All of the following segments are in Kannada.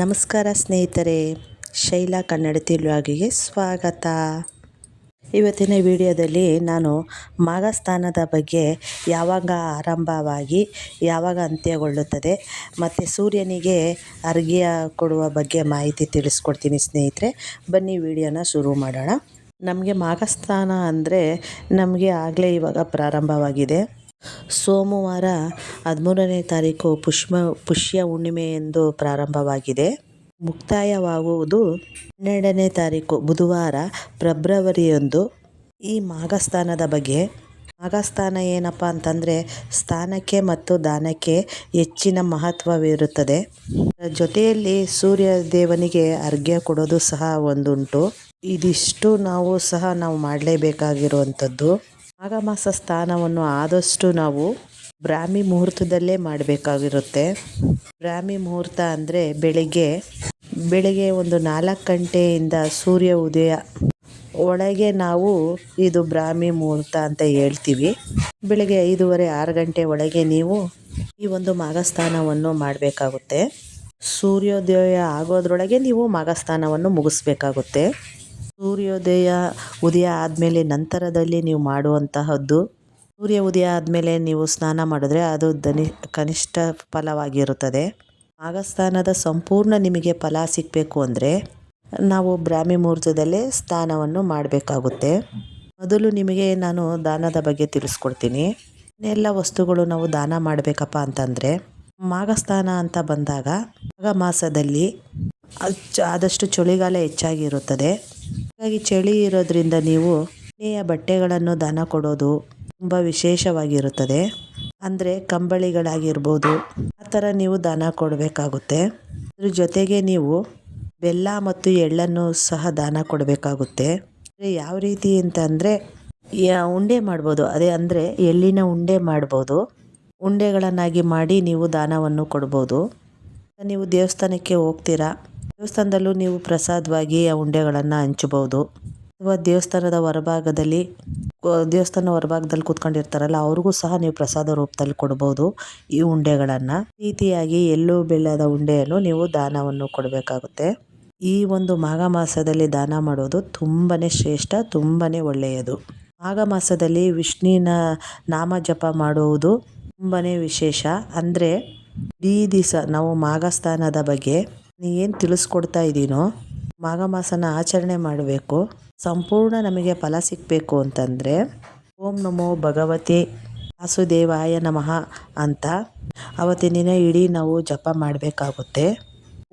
ನಮಸ್ಕಾರ ಸ್ನೇಹಿತರೆ, ಶೈಲಾ ಕನ್ನಡ ವ್ಲಾಗಿಗೆ ಸ್ವಾಗತ. ಇವತ್ತಿನ ವಿಡಿಯೋದಲ್ಲಿ ನಾನು ಮಾಘಸ್ಥಾನದ ಬಗ್ಗೆ ಯಾವಾಗ ಆರಂಭವಾಗಿ, ಯಾವಾಗ ಅಂತ್ಯಗೊಳ್ಳುತ್ತದೆ, ಮತ್ತು ಸೂರ್ಯನಿಗೆ ಅರ್ಘ್ಯ ಕೊಡುವ ಬಗ್ಗೆ ಮಾಹಿತಿ ತಿಳಿಸ್ಕೊಡ್ತೀನಿ ಸ್ನೇಹಿತರೆ. ಬನ್ನಿ ವಿಡಿಯೋನ ಶುರು ಮಾಡೋಣ. ನಮಗೆ ಮಾಘಸ್ಥಾನ ಅಂದರೆ ನಮಗೆ ಆಗಲೇ ಇವಾಗ ಪ್ರಾರಂಭವಾಗಿದೆ. ಸೋಮವಾರ ಹದಿಮೂರನೇ ತಾರೀಕು ಪುಷ್ಮ, ಪುಷ್ಯ ಹುಣ್ಣಿಮೆ ಎಂದು ಪ್ರಾರಂಭವಾಗಿದೆ. ಮುಕ್ತಾಯವಾಗುವುದು ಹನ್ನೆರಡನೇ ತಾರೀಕು ಬುಧವಾರ, ಫೆಬ್ರವರಿಯೊಂದು. ಈ ಮಾಘಸ್ಥಾನದ ಬಗ್ಗೆ ಮಾಘಸ್ಥಾನ ಏನಪ್ಪ ಅಂತಂದರೆ ಸ್ಥಾನಕ್ಕೆ ಮತ್ತು ದಾನಕ್ಕೆ ಹೆಚ್ಚಿನ ಮಹತ್ವವಿರುತ್ತದೆ. ಜೊತೆಯಲ್ಲಿ ಸೂರ್ಯ ದೇವನಿಗೆ ಅರ್ಘ್ಯ ಕೊಡೋದು ಸಹ ಒಂದುಂಟು. ಇದಿಷ್ಟು ನಾವು ಸಹ ನಾವು ಮಾಡಲೇಬೇಕಾಗಿರುವಂಥದ್ದು. ಮಾಘ ಮಾಸ ಸ್ನಾನವನ್ನು ಆದಷ್ಟು ನಾವು ಬ್ರಾಹ್ಮಿ ಮುಹೂರ್ತದಲ್ಲೇ ಮಾಡಬೇಕಾಗಿರುತ್ತೆ. ಬ್ರಾಹ್ಮಿ ಮುಹೂರ್ತ ಅಂದರೆ ಬೆಳಿಗ್ಗೆ ಬೆಳಿಗ್ಗೆ ಒಂದು ನಾಲ್ಕು ಗಂಟೆಯಿಂದ ಸೂರ್ಯ ಉದಯ ಒಳಗೆ ನಾವು ಇದು ಬ್ರಾಹ್ಮಿ ಮುಹೂರ್ತ ಅಂತ ಹೇಳ್ತೀವಿ. ಬೆಳಿಗ್ಗೆ ಐದೂವರೆ ಆರು ಗಂಟೆ ಒಳಗೆ ನೀವು ಈ ಒಂದು ಮಾಘಸ್ಥಾನವನ್ನು ಮಾಡಬೇಕಾಗುತ್ತೆ. ಸೂರ್ಯೋದಯ ಆಗೋದ್ರೊಳಗೆ ನೀವು ಮಾಘಸ್ಥಾನವನ್ನು ಮುಗಿಸ್ಬೇಕಾಗುತ್ತೆ. ಸೂರ್ಯೋದಯ ಉದಯ ಆದಮೇಲೆ ನಂತರದಲ್ಲಿ ನೀವು ಮಾಡುವಂತಹದ್ದು, ಸೂರ್ಯ ಉದಯ ಆದಮೇಲೆ ನೀವು ಸ್ನಾನ ಮಾಡಿದ್ರೆ ಅದು ದನಿ, ಕನಿಷ್ಠ ಫಲವಾಗಿರುತ್ತದೆ. ಮಾಘಸ್ಥಾನದ ಸಂಪೂರ್ಣ ನಿಮಗೆ ಫಲ ಸಿಗಬೇಕು ಅಂದರೆ ನಾವು ಬ್ರಾಹ್ಮಿ ಮುಹೂರ್ತದಲ್ಲೇ ಸ್ನಾನವನ್ನು ಮಾಡಬೇಕಾಗುತ್ತೆ. ಮೊದಲು ನಿಮಗೆ ನಾನು ದಾನದ ಬಗ್ಗೆ ತಿಳಿಸ್ಕೊಡ್ತೀನಿ. ಎಲ್ಲ ವಸ್ತುಗಳು ನಾವು ದಾನ ಮಾಡಬೇಕಪ್ಪ ಅಂತಂದರೆ ಮಾಘಸ್ಥಾನ ಅಂತ ಬಂದಾಗ ಮಾಘ ಮಾಸದಲ್ಲಿ ಆದಷ್ಟು ಚಳಿಗಾಲ ಹೆಚ್ಚಾಗಿರುತ್ತದೆ. ಹಾಗಾಗಿ ಚಳಿ ಇರೋದ್ರಿಂದ ನೀವು ಮನೆಯ ಬಟ್ಟೆಗಳನ್ನು ದಾನ ಕೊಡೋದು ತುಂಬ ವಿಶೇಷವಾಗಿರುತ್ತದೆ. ಅಂದರೆ ಕಂಬಳಿಗಳಾಗಿರ್ಬೋದು, ಆ ಥರ ನೀವು ದಾನ ಕೊಡಬೇಕಾಗುತ್ತೆ. ಅದ್ರ ಜೊತೆಗೆ ನೀವು ಬೆಲ್ಲ ಮತ್ತು ಎಳ್ಳನ್ನು ಸಹ ದಾನ ಕೊಡಬೇಕಾಗುತ್ತೆ. ಯಾವ ರೀತಿ ಅಂತ ಅಂದರೆ ಉಂಡೆ ಮಾಡ್ಬೋದು. ಅದೇ ಅಂದರೆ ಎಳ್ಳಿನ ಉಂಡೆ ಮಾಡ್ಬೋದು. ಉಂಡೆಗಳನ್ನಾಗಿ ಮಾಡಿ ನೀವು ದಾನವನ್ನು ಕೊಡ್ಬೋದು. ನೀವು ದೇವಸ್ಥಾನಕ್ಕೆ ಹೋಗ್ತೀರಾ ದೇವಸ್ಥಾನದಲ್ಲೂ ನೀವು ಪ್ರಸಾದವಾಗಿ ಆ ಉಂಡೆಗಳನ್ನು ಹಂಚಬಹುದು. ಅಥವಾ ದೇವಸ್ಥಾನದ ಹೊರಭಾಗದಲ್ಲಿ, ದೇವಸ್ಥಾನ ಹೊರಭಾಗದಲ್ಲಿ ಕೂತ್ಕೊಂಡಿರ್ತಾರಲ್ಲ, ಅವ್ರಿಗೂ ಸಹ ನೀವು ಪ್ರಸಾದ ರೂಪದಲ್ಲಿ ಕೊಡ್ಬೋದು ಈ ಉಂಡೆಗಳನ್ನು. ರೀತಿಯಾಗಿ ಎಲ್ಲೂ ಬೆಲ್ಲದ ಉಂಡೆಯನ್ನು ನೀವು ದಾನವನ್ನು ಕೊಡಬೇಕಾಗುತ್ತೆ. ಈ ಒಂದು ಮಾಘ ಮಾಸದಲ್ಲಿ ದಾನ ಮಾಡೋದು ತುಂಬಾ ಶ್ರೇಷ್ಠ ತುಂಬಾ ಒಳ್ಳೆಯದು. ಮಾಘ ಮಾಸದಲ್ಲಿ ವಿಷ್ಣುವಿನ ನಾಮ ಜಪ ಮಾಡುವುದು ತುಂಬಾ ವಿಶೇಷ. ಅಂದರೆ ಈ ದಿವಸ ನಾವು ಮಾಘಸ್ಥಾನದ ಬಗ್ಗೆ ಏನು ತಿಳಿಸ್ಕೊಡ್ತಾ ಇದ್ದೀನೋ ಮಾಘ ಮಾಸನ ಆಚರಣೆ ಮಾಡಬೇಕು. ಸಂಪೂರ್ಣ ನಮಗೆ ಫಲ ಸಿಗಬೇಕು ಅಂತಂದರೆ, ಓಂ ನಮೋ ಭಗವತಿ ವಾಸುದೇವಾಯ ನಮಃ ಅಂತ ಅವತ್ತಿನ ದಿನ ಇಡೀ ನಾವು ಜಪ ಮಾಡಬೇಕಾಗುತ್ತೆ.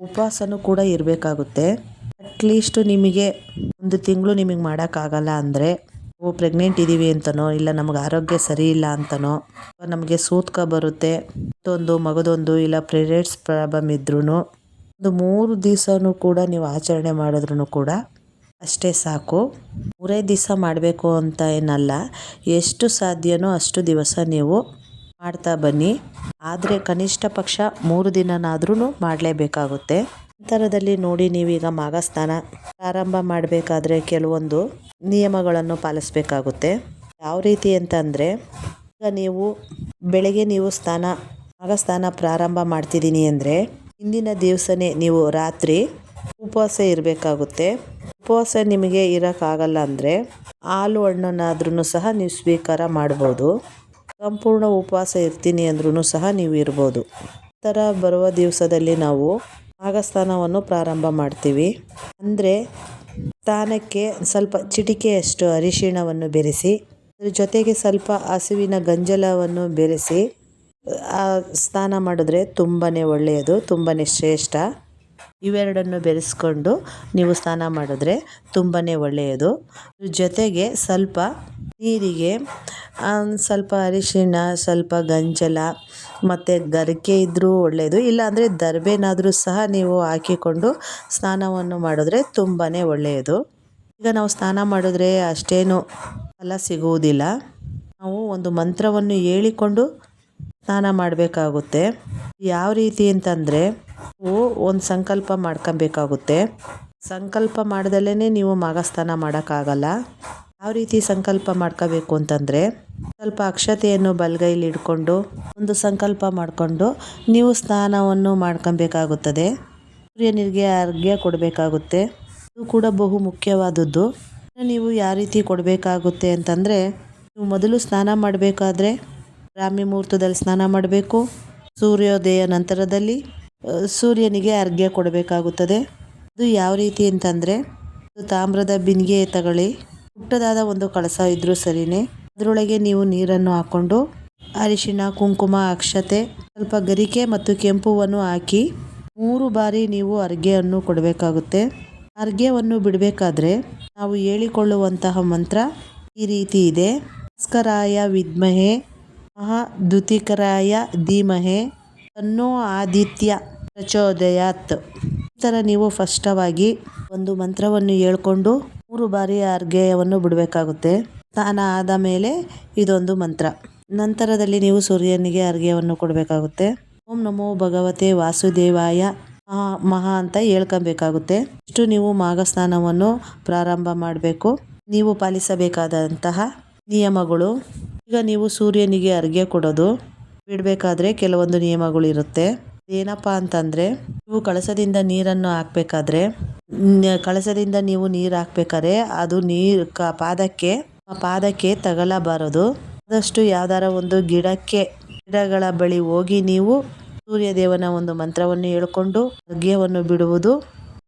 ಉಪವಾಸನೂ ಕೂಡ ಇರಬೇಕಾಗುತ್ತೆ. ಅಟ್ಲೀಸ್ಟು ನಿಮಗೆ ಒಂದು ತಿಂಗಳು ನಿಮಗೆ ಮಾಡೋಕ್ಕಾಗಲ್ಲ ಅಂದರೆ ನಾವು ಪ್ರೆಗ್ನೆಂಟ್ ಇದ್ದೀವಿ ಅಂತನೋ, ಇಲ್ಲ ನಮಗೆ ಆರೋಗ್ಯ ಸರಿ ಇಲ್ಲ ಅಂತನೋ, ನಮಗೆ ಸೂತ್ಕ ಬರುತ್ತೆ, ಮತ್ತೊಂದು ಮಗದೊಂದು, ಇಲ್ಲ ಪಿರಿಯಡ್ಸ್ ಪ್ರಾಬ್ಲಮ್ ಇದ್ರೂ ಒಂದು ಮೂರು ದಿವಸನೂ ಕೂಡ ನೀವು ಆಚರಣೆ ಮಾಡಿದ್ರೂ ಕೂಡ ಅಷ್ಟೇ ಸಾಕು. ಮೂರೇ ದಿವಸ ಮಾಡಬೇಕು ಅಂತ ಏನಲ್ಲ, ಎಷ್ಟು ಸಾಧ್ಯನೋ ಅಷ್ಟು ದಿವಸ ನೀವು ಮಾಡ್ತಾ ಬನ್ನಿ. ಆದರೆ ಕನಿಷ್ಠ ಪಕ್ಷ ಮೂರು ದಿನನಾದ್ರೂ ಮಾಡಲೇಬೇಕಾಗುತ್ತೆ. ನಂತರದಲ್ಲಿ ನೋಡಿ ನೀವೀಗ ಮಾಘಸ್ಥಾನ ಪ್ರಾರಂಭ ಮಾಡಬೇಕಾದ್ರೆ ಕೆಲವೊಂದು ನಿಯಮಗಳನ್ನು ಪಾಲಿಸಬೇಕಾಗುತ್ತೆ. ಯಾವ ರೀತಿ ಅಂತಂದರೆ ಈಗ ನೀವು ಬೆಳಗ್ಗೆ ನೀವು ಸ್ನಾನ, ಮಾಘಸ್ಥಾನ ಪ್ರಾರಂಭ ಮಾಡ್ತಿದ್ದೀನಿ ಅಂದರೆ ಹಿಂದಿನ ದಿವಸನೇ ನೀವು ರಾತ್ರಿ ಉಪವಾಸ ಇರಬೇಕಾಗುತ್ತೆ. ಉಪವಾಸ ನಿಮಗೆ ಇರೋಕ್ಕಾಗಲ್ಲ ಅಂದರೆ ಹಾಲು ಹಣ್ಣನ್ನಾದ್ರೂ ಸಹ ನೀವು ಸ್ವೀಕಾರ ಮಾಡ್ಬೋದು. ಸಂಪೂರ್ಣ ಉಪವಾಸ ಇರ್ತೀನಿ ಅಂದ್ರೂ ಸಹ ನೀವು ಇರ್ಬೋದು. ಥರ ಬರುವ ದಿವಸದಲ್ಲಿ ನಾವು ಆಗಸ್ಥಾನವನ್ನು ಪ್ರಾರಂಭ ಮಾಡ್ತೀವಿ. ಅಂದರೆ ಸ್ಥಾನಕ್ಕೆ ಸ್ವಲ್ಪ ಚಿಟಿಕೆಯಷ್ಟು ಅರಿಶಿಣವನ್ನು ಬೆರೆಸಿ, ಅದ್ರ ಜೊತೆಗೆ ಸ್ವಲ್ಪ ಹಸುವಿನ ಗಂಜಲವನ್ನು ಬೆರೆಸಿ ಸ್ನಾನ ಮಾಡಿದ್ರೆ ತುಂಬಾ ಒಳ್ಳೆಯದು ತುಂಬಾ ಶ್ರೇಷ್ಠ. ಇವೆರಡನ್ನು ಬೆರೆಸ್ಕೊಂಡು ನೀವು ಸ್ನಾನ ಮಾಡಿದ್ರೆ ತುಂಬಾ ಒಳ್ಳೆಯದು. ಜೊತೆಗೆ ಸ್ವಲ್ಪ ನೀರಿಗೆ ಸ್ವಲ್ಪ ಅರಿಶಿಣ, ಸ್ವಲ್ಪ ಗಂಜಲ, ಮತ್ತು ಗರಿಕೆ ಇದ್ದರೂ ಒಳ್ಳೆಯದು. ಇಲ್ಲಾಂದರೆ ದರ್ಬೆನಾದರೂ ಸಹ ನೀವು ಹಾಕಿಕೊಂಡು ಸ್ನಾನವನ್ನು ಮಾಡಿದ್ರೆ ತುಂಬಾ ಒಳ್ಳೆಯದು. ಈಗ ನಾವು ಸ್ನಾನ ಮಾಡಿದ್ರೆ ಅಷ್ಟೇನು ಫಲ ಸಿಗುವುದಿಲ್ಲ. ನಾವು ಒಂದು ಮಂತ್ರವನ್ನು ಹೇಳಿಕೊಂಡು ಸ್ನಾನ ಮಾಡಬೇಕಾಗುತ್ತೆ. ಯಾವ ರೀತಿ ಅಂತಂದರೆ, ನೀವು ಒಂದು ಸಂಕಲ್ಪ ಮಾಡ್ಕೊಬೇಕಾಗುತ್ತೆ. ಸಂಕಲ್ಪ ಮಾಡ್ದಲೇ ನೀವು ಮಾಘಸ್ನಾನ ಮಾಡೋಕ್ಕಾಗಲ್ಲ. ಯಾವ ರೀತಿ ಸಂಕಲ್ಪ ಮಾಡ್ಕೋಬೇಕು ಅಂತಂದರೆ, ಸ್ವಲ್ಪ ಅಕ್ಷತೆಯನ್ನು ಬಲಗೈಲಿ ಇಟ್ಕೊಂಡು ಒಂದು ಸಂಕಲ್ಪ ಮಾಡಿಕೊಂಡು ನೀವು ಸ್ನಾನವನ್ನು ಮಾಡ್ಕೊಬೇಕಾಗುತ್ತದೆ. ಸೂರ್ಯನಿಗೆ ಅರ್ಘ್ಯ ಕೊಡಬೇಕಾಗುತ್ತೆ. ಇದು ಕೂಡ ಬಹು ಮುಖ್ಯವಾದದ್ದು. ನೀವು ಯಾವ ರೀತಿ ಕೊಡಬೇಕಾಗುತ್ತೆ ಅಂತಂದರೆ, ನೀವು ಮೊದಲು ಸ್ನಾನ ಮಾಡಬೇಕಾದ್ರೆ ಬ್ರಾಹ್ಮಿ ಮುಹೂರ್ತದಲ್ಲಿ ಸ್ನಾನ ಮಾಡಬೇಕು. ಸೂರ್ಯೋದಯ ನಂತರದಲ್ಲಿ ಸೂರ್ಯನಿಗೆ ಅರ್ಘ್ಯ ಕೊಡಬೇಕಾಗುತ್ತದೆ. ಅದು ಯಾವ ರೀತಿ ಅಂತಂದರೆ ತಾಮ್ರದ ಬಿಂದಿಗೆ ತಗೊಳ್ಳಿ ಪುಟ್ಟದಾದ ಒಂದು ಕಳಸ ಇದ್ದರೂ ಸರಿನೇ, ಅದರೊಳಗೆ ನೀವು ನೀರನ್ನು ಹಾಕ್ಕೊಂಡು ಅರಿಶಿನ ಕುಂಕುಮ, ಅಕ್ಷತೆ, ಸ್ವಲ್ಪ ಗರಿಕೆ ಮತ್ತು ಕೆಂಪುವನ್ನು ಹಾಕಿ, ಮೂರು ಬಾರಿ ನೀವು ಅರ್ಘ್ಯವನ್ನು ಕೊಡಬೇಕಾಗುತ್ತೆ. ಅರ್ಘ್ಯವನ್ನು ಬಿಡಬೇಕಾದ್ರೆ, ನಾವು ಹೇಳಿಕೊಳ್ಳುವಂತಹ ಮಂತ್ರ ಈ ರೀತಿ ಇದೆ. ಸ್ಕರಾಯ ವಿದ್ಮಹೆ. ಮಹಾದ್ಯುತಿಕರಾಯ ಧೀಮಹೆ ತನ್ನೋ ಆದಿತ್ಯ ಪ್ರಚೋದಯಾತ್. ಈ ಥರ ನೀವು ಫಸ್ಟವಾಗಿ ಒಂದು ಮಂತ್ರವನ್ನು ಹೇಳ್ಕೊಂಡು ಮೂರು ಬಾರಿ ಅರ್ಘ್ಯವನ್ನು ಬಿಡಬೇಕಾಗುತ್ತೆ. ಸ್ನಾನ ಆದ ಮೇಲೆ ಇದೊಂದು ಮಂತ್ರ. ನಂತರದಲ್ಲಿ ನೀವು ಸೂರ್ಯನಿಗೆ ಅರ್ಘ್ಯವನ್ನು ಕೊಡಬೇಕಾಗುತ್ತೆ. ಓಂ ನಮೋ ಭಗವತೆ ವಾಸುದೇವಾಯ ಮಹಾ ಮಹಾ ಅಂತ ಹೇಳ್ಕೊಬೇಕಾಗುತ್ತೆ. ಇಷ್ಟು ನೀವು ಮಾಘ ಸ್ನಾನವನ್ನು ಪ್ರಾರಂಭ ಮಾಡಬೇಕು. ನೀವು ಪಾಲಿಸಬೇಕಾದಂತಹ ನಿಯಮಗಳು ಈಗ ನೀವು ಸೂರ್ಯನಿಗೆ ಅರ್ಘ್ಯ ಕೊಡೋದು, ಬಿಡಬೇಕಾದ್ರೆ ಕೆಲವೊಂದು ನಿಯಮಗಳು ಇರುತ್ತೆ. ಏನಪ್ಪ ಅಂತಂದರೆ, ನೀವು ಕಳಸದಿಂದ ನೀರನ್ನು ಹಾಕ್ಬೇಕಾದ್ರೆ ಕಳಸದಿಂದ ನೀವು ನೀರು ಹಾಕ್ಬೇಕಾದ್ರೆ ಅದು ನೀರು ಕ, ಪಾದಕ್ಕೆ ಪಾದಕ್ಕೆ ತಗಲಬಾರದು. ಆದಷ್ಟು ಯಾವ್ದಾರ ಒಂದು ಗಿಡಕ್ಕೆ, ಗಿಡಗಳ ಬಳಿ ಹೋಗಿ ನೀವು ಸೂರ್ಯದೇವನ ಒಂದು ಮಂತ್ರವನ್ನು ಹೇಳ್ಕೊಂಡು ಅರ್ಘ್ಯವನ್ನು ಬಿಡುವುದು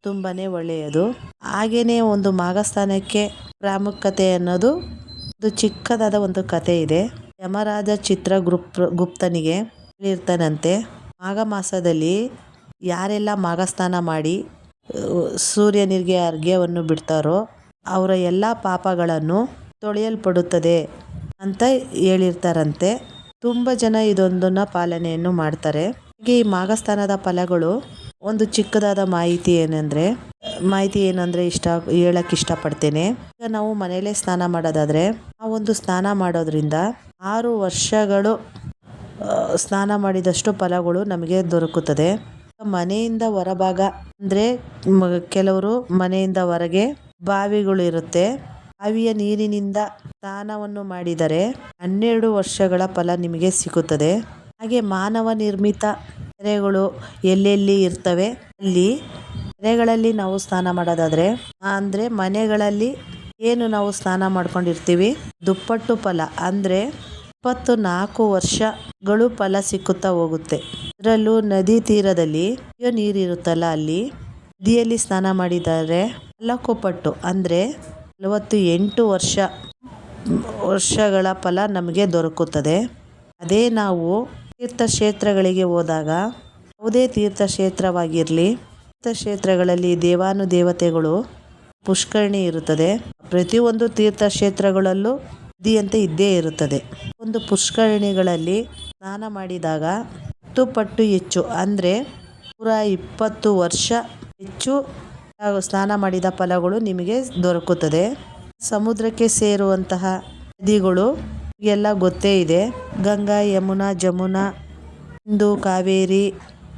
ತುಂಬಾನೇ ಒಳ್ಳೆಯದು. ಹಾಗೆಯೇ ಒಂದು ಮಾಘಸ್ಥಾನಕ್ಕೆ ಪ್ರಾಮುಖ್ಯತೆ ಅನ್ನೋದು ಒಂದು ಚಿಕ್ಕದಾದ ಒಂದು ಕತೆ ಇದೆ. ಯಮರಾಜ ಚಿತ್ರ ಗುಪ್, ಗುಪ್ತನಿಗೆ ಇರ್ತಾನಂತೆ ಮಾಘ ಮಾಸದಲ್ಲಿ ಯಾರೆಲ್ಲ ಮಾಘಸ್ನಾನ ಮಾಡಿ ಸೂರ್ಯನಿಗೆ ಅರ್ಘ್ಯವನ್ನು ಬಿಡ್ತಾರೋ, ಅವರ ಎಲ್ಲ ಪಾಪಗಳನ್ನು ತೊಳೆಯಲ್ಪಡುತ್ತದೆ ಅಂತ ಹೇಳಿರ್ತಾರಂತೆ. ತುಂಬ ಜನ ಇದೊಂದನ್ನು ಪಾಲನೆಯನ್ನು ಮಾಡ್ತಾರೆ. ಹಾಗೆ ಈ ಮಾಘಸ್ಥಾನದ ಫಲಗಳು ಒಂದು ಚಿಕ್ಕದಾದ ಮಾಹಿತಿ ಏನಂದರೆ ಮಾಹಿತಿ ಏನಂದರೆ ಇಷ್ಟ ಹೇಳಕ್ಕೆ ಇಷ್ಟಪಡ್ತೇನೆ. ಈಗ ನಾವು ಮನೆಯಲ್ಲೇ ಸ್ನಾನ ಮಾಡೋದಾದರೆ, ಆ ಒಂದು ಸ್ನಾನ ಮಾಡೋದ್ರಿಂದ ಆರು ವರ್ಷಗಳು ಸ್ನಾನ ಮಾಡಿದಷ್ಟು ಫಲಗಳು ನಮಗೆ ದೊರಕುತ್ತದೆ. ಮನೆಯಿಂದ ಹೊರಭಾಗ ಅಂದರೆ ಕೆಲವರು ಮನೆಯಿಂದ ಹೊರಗೆ ಬಾವಿಗಳು ಇರುತ್ತೆ. ಬಾವಿಯ ನೀರಿನಿಂದ ಸ್ನಾನವನ್ನು ಮಾಡಿದರೆ ಹನ್ನೆರಡು ವರ್ಷಗಳ ಫಲ ನಿಮಗೆ ಸಿಗುತ್ತದೆ. ಹಾಗೆ ಮಾನವ ನಿರ್ಮಿತ ಕೆರೆಗಳು ಎಲ್ಲೆಲ್ಲಿ ಇರ್ತವೆ? ಅಲ್ಲಿ ಕೆರೆಗಳಲ್ಲಿ ನಾವು ಸ್ನಾನ ಮಾಡೋದಾದ್ರೆ, ಅಂದ್ರೆ ಮನೆಗಳಲ್ಲಿ ಏನು ನಾವು ಸ್ನಾನ ಮಾಡ್ಕೊಂಡಿರ್ತೀವಿ? ದುಪ್ಪಟ್ಟು ಫಲ, ಅಂದ್ರೆ ಇಪ್ಪತ್ತು ನಾಲ್ಕು ವರ್ಷಗಳು ಫಲ ಸಿಕ್ಕುತ್ತಾ ಹೋಗುತ್ತೆ. ಅದರಲ್ಲೂ ನದಿ ತೀರದಲ್ಲಿ ನೀರಿರುತ್ತಲ್ಲ, ಅಲ್ಲಿ ನದಿಯಲ್ಲಿ ಸ್ನಾನ ಮಾಡಿದರೆ ನಾಲ್ಕು ಪಟ್ಟು ಅಂದರೆ ನಲವತ್ತು ಎಂಟು ವರ್ಷ, ವರ್ಷಗಳ ಫಲ ನಮಗೆ ದೊರಕುತ್ತದೆ. ಅದೇ ನಾವು ತೀರ್ಥಕ್ಷೇತ್ರಗಳಿಗೆ ಹೋದಾಗ, ಯಾವುದೇ ತೀರ್ಥಕ್ಷೇತ್ರವಾಗಿರಲಿ ತೀರ್ಥಕ್ಷೇತ್ರಗಳಲ್ಲಿ ದೇವಾನುದೇವತೆಗಳು ಪುಷ್ಕರಣಿ ಇರುತ್ತದೆ. ಪ್ರತಿಯೊಂದು ತೀರ್ಥಕ್ಷೇತ್ರಗಳಲ್ಲೂ ನದಿಯಂತೆ ಇದ್ದೇ ಇರುತ್ತದೆ. ಒಂದು ಪುಷ್ಕರಣಿಗಳಲ್ಲಿ ಸ್ನಾನ ಮಾಡಿದಾಗ ಹತ್ತು ಪಟ್ಟು ಹೆಚ್ಚು, ಅಂದರೆ ನೂರ ಇಪ್ಪತ್ತು ವರ್ಷ ಹೆಚ್ಚು ಸ್ನಾನ ಮಾಡಿದ ಫಲಗಳು ನಿಮಗೆ ದೊರಕುತ್ತದೆ. ಸಮುದ್ರಕ್ಕೆ ಸೇರುವಂತಹ ನದಿಗಳು ಎಲ್ಲ ಗೊತ್ತೇ ಇದೆ. ಗಂಗಾ, ಯಮುನಾ, ಜಮುನಾ, ಇಂದು ಕಾವೇರಿ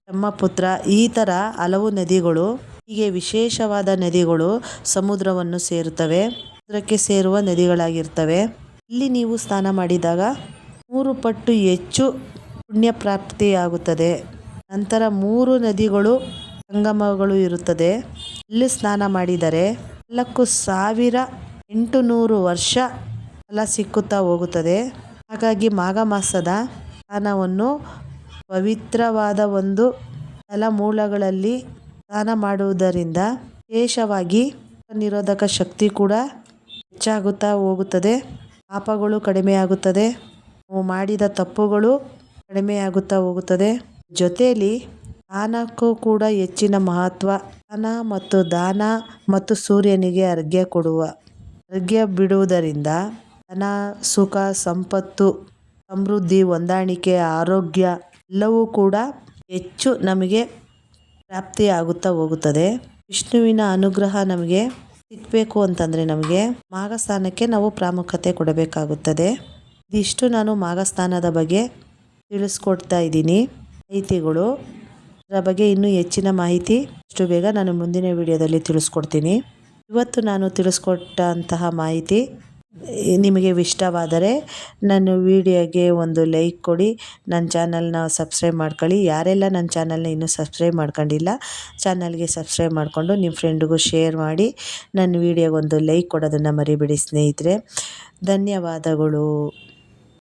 ಬ್ರಹ್ಮಪುತ್ರ ಈ ಥರ ಹಲವು ನದಿಗಳು, ಹೀಗೆ ವಿಶೇಷವಾದ ನದಿಗಳು ಸಮುದ್ರವನ್ನು ಸೇರುತ್ತವೆ, ಸಮುದ್ರಕ್ಕೆ ಸೇರುವ ನದಿಗಳಾಗಿರ್ತವೆ. ಇಲ್ಲಿ ನೀವು ಸ್ನಾನ ಮಾಡಿದಾಗ ಮೂರು ಪಟ್ಟು ಹೆಚ್ಚು ಪುಣ್ಯ ಪ್ರಾಪ್ತಿಯಾಗುತ್ತದೆ ನಂತರ ಮೂರು ನದಿಗಳು, ಸಂಗಮಗಳು ಇರುತ್ತದೆ. ಇಲ್ಲಿ ಸ್ನಾನ ಮಾಡಿದರೆ ನಾಲ್ಕು ಸಾವಿರ ಎಂಟು ನೂರು ವರ್ಷ ಫಲ ಸಿಕ್ಕುತ್ತಾ ಹೋಗುತ್ತದೆ. ಹಾಗಾಗಿ ಮಾಘ ಮಾಸದ ಸ್ನಾನವನ್ನು ಪವಿತ್ರವಾದ ಒಂದು ಮೂಲಗಳಲ್ಲಿ ಸ್ನಾನ ಮಾಡುವುದರಿಂದ ವಿಶೇಷವಾಗಿ ನಿರೋಧಕ ಶಕ್ತಿ ಕೂಡ ಹೆಚ್ಚಾಗುತ್ತಾ ಹೋಗುತ್ತದೆ. ಪಾಪಗಳು ಕಡಿಮೆಯಾಗುತ್ತದೆ. ಮಾಡಿದ ತಪ್ಪುಗಳು ಕಡಿಮೆಯಾಗುತ್ತಾ ಹೋಗುತ್ತದೆ. ಜೊತೆಯಲ್ಲಿ ದಾನಕ್ಕೂ ಕೂಡ ಹೆಚ್ಚಿನ ಮಹತ್ವ ದಾನ ಮತ್ತು ದಾನ ಮತ್ತು ಸೂರ್ಯನಿಗೆ ಅರ್ಘ್ಯ ಕೊಡುವ. ಅರ್ಘ್ಯ ಬಿಡುವುದರಿಂದ ಧನ, ಸುಖ, ಸಂಪತ್ತು, ಸಮೃದ್ಧಿ, ಹೊಂದಾಣಿಕೆ, ಆರೋಗ್ಯ ಎಲ್ಲವೂ ಕೂಡ ಹೆಚ್ಚು ನಮಗೆ ಪ್ರಾಪ್ತಿಯಾಗುತ್ತಾ ಹೋಗುತ್ತದೆ. ವಿಷ್ಣುವಿನ ಅನುಗ್ರಹ ನಮಗೆ ಸಿಗಬೇಕು ಅಂತಂದರೆ ನಮಗೆ ಮಾಘಸ್ಥಾನಕ್ಕೆ ನಾವು ಪ್ರಾಮುಖ್ಯತೆ ಕೊಡಬೇಕಾಗುತ್ತದೆ. ಇದಿಷ್ಟು ನಾನು ಮಾಘಸ್ಥಾನದ ಬಗ್ಗೆ ತಿಳಿಸ್ಕೊಡ್ತಾ ಇದ್ದೀನಿ. ಮಾಹಿತಿಗಳು ಅದರ ಬಗ್ಗೆ ಇನ್ನೂ ಹೆಚ್ಚಿನ ಮಾಹಿತಿ ಅಷ್ಟು ಬೇಗ ನಾನು ಮುಂದಿನ ವಿಡಿಯೋದಲ್ಲಿ ತಿಳಿಸ್ಕೊಡ್ತೀನಿ. ಇವತ್ತು ನಾನು ತಿಳಿಸ್ಕೊಟ್ಟಂತಹ ಮಾಹಿತಿ ನಿಮಗೆ ಇಷ್ಟವಾದರೆ ನನ್ನ ವಿಡಿಯೋಗೆ ಒಂದು ಲೈಕ್ ಕೊಡಿ. ನನ್ನ ಚಾನಲ್ನ ಸಬ್ಸ್ಕ್ರೈಬ್ ಮಾಡ್ಕೊಳ್ಳಿ. ಯಾರೆಲ್ಲ ನನ್ನ ಚಾನಲ್ನ ಇನ್ನೂ ಸಬ್ಸ್ಕ್ರೈಬ್ ಮಾಡ್ಕೊಂಡಿಲ್ಲ, ಚಾನಲ್ಗೆ ಸಬ್ಸ್ಕ್ರೈಬ್ ಮಾಡಿಕೊಂಡು ನಿಮ್ಮ ಫ್ರೆಂಡ್ಗೂ ಶೇರ್ ಮಾಡಿ. ನನ್ನ ವಿಡಿಯೋಗೊಂದು ಲೈಕ್ ಕೊಡೋದನ್ನು ಮರಿಬೇಡಿ ಸ್ನೇಹಿತರೆ. ಧನ್ಯವಾದಗಳು.